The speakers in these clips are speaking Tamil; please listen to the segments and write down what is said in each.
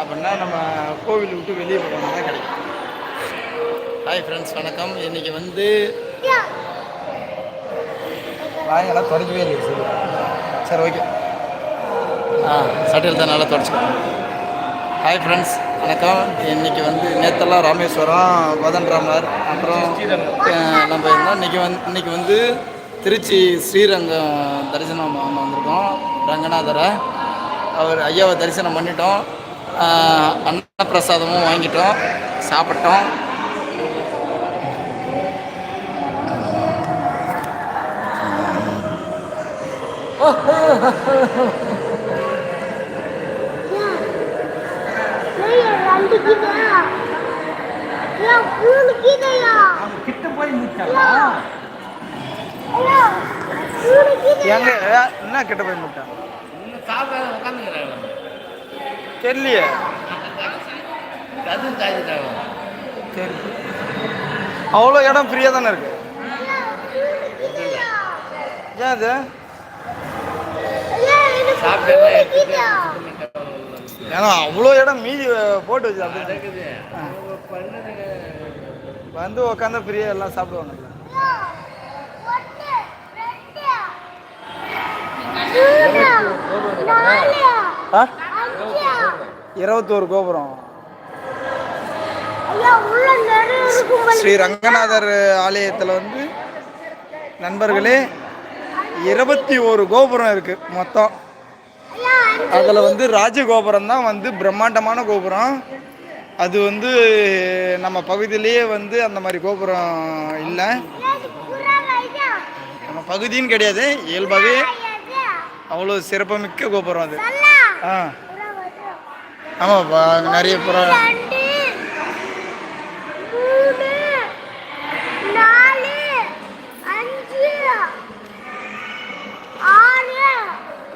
அப்படின்னா நம்ம கோவில் விட்டு வெளியே போகணும் தான் கிடைக்கும். ஹாய் ஃப்ரெண்ட்ஸ் வணக்கம். இன்னைக்கு வந்து வாயெல்லாம் தொடக்கவே இல்லை சரி. சரி ஓகே ஆ சட்டில் தான் நல்லா தொடச்சிக்கலாம் ஹாய் ஃப்ரெண்ட்ஸ் வணக்கம். இன்னைக்கு வந்து நேத்தெல்லாம் ராமேஸ்வரம் கோதண்டராமர் அப்புறம் நம்ம எல்லாம் போயிருந்தோம் இன்னைக்கு வந்து இன்றைக்கி வந்து திருச்சி ஸ்ரீரங்கம் தரிசனம் வந்திருக்கோம். ரங்கநாதரை. அவர் ஐயாவை தரிசனம் பண்ணிட்டோம். அன்னப்பிரசாதமும் வாங்கிட்டோம். சாப்பிட்டோம். யா கிட்ட போய் கிதா எங்க என்ன கிட்ட போய் உட்காந்துக்கிறாங்க தெரியலையே அவ்வளோ இடம் ஃப்ரீயாக தானே இருக்கு ஏன் அது சாப்பிட்டு ஏன்னா அவ்வளோ இடம் மீதி போட்டு வச்சு அப்படி வந்து உட்காந்து ஃப்ரீயாக எல்லாம் அஞ்சு இருபத்தோரு கோபுரம். ஸ்ரீ ரங்கநாதர் ஆலயத்தில் வந்து நண்பர்களே இருபத்தி ஒரு கோபுரம் இருக்குது மொத்தம். அதில் வந்து ராஜகோபுரம் தான் வந்து பிரம்மாண்டமான கோபுரம். அது வந்து நம்ம பகுதியிலேயே வந்து அந்த மாதிரி கோபுரம் இல்லை. நம்ம பகுதின்னு கிடையாது இயல்பாகவே அவ்வளோ சிறப்புமிக்க கோபுரம் அது. ஆ. ஆமாப்பா நிறைய புறம்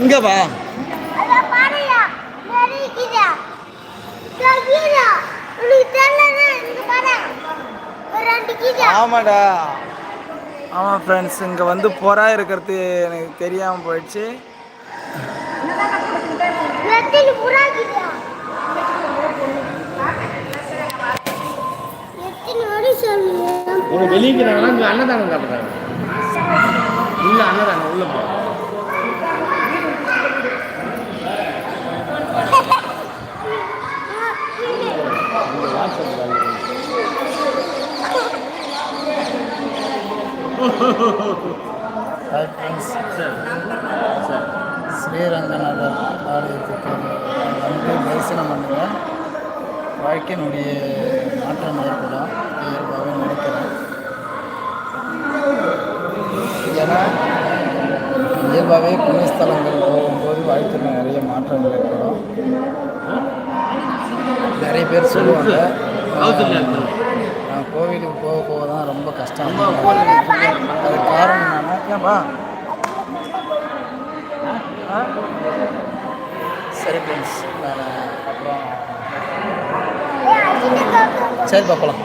இங்க கீதா ஆமாடா. ஆமாம் ஃப்ரெண்ட்ஸ் இங்கே வந்து புறா இருக்கிறது எனக்கு தெரியாமல் போயிடுச்சு. வெளியே புறா கீதா அன்னதானம் உள்ள அன்னதானம் உள்ள போ. ஸ்ரீரங்கநாதர் ஆலயத்துக்கு வந்து தரிசனம் பண்ணுங்க. வாழ்க்கையினுடைய மாற்றம் ஏற்படும். இயல்பாகவே நினைக்கிறேன் ஏன்னா இயல்பாகவே புண்ணியஸ்தலங்கள் போகும்போது வாழ்க்கையில் நிறைய மாற்றங்கள் ஏற்படும். நிறைய பேர் சொல்லுவாங்க நான் கோவிலுக்கு போக போக தான் ரொம்ப கஷ்டம். அது காரணம் என்னன்னா ஏன்பா? சரி ஃப்ரெண்ட்ஸ் நான் அப்புறம் சரி பார்க்கலாம்.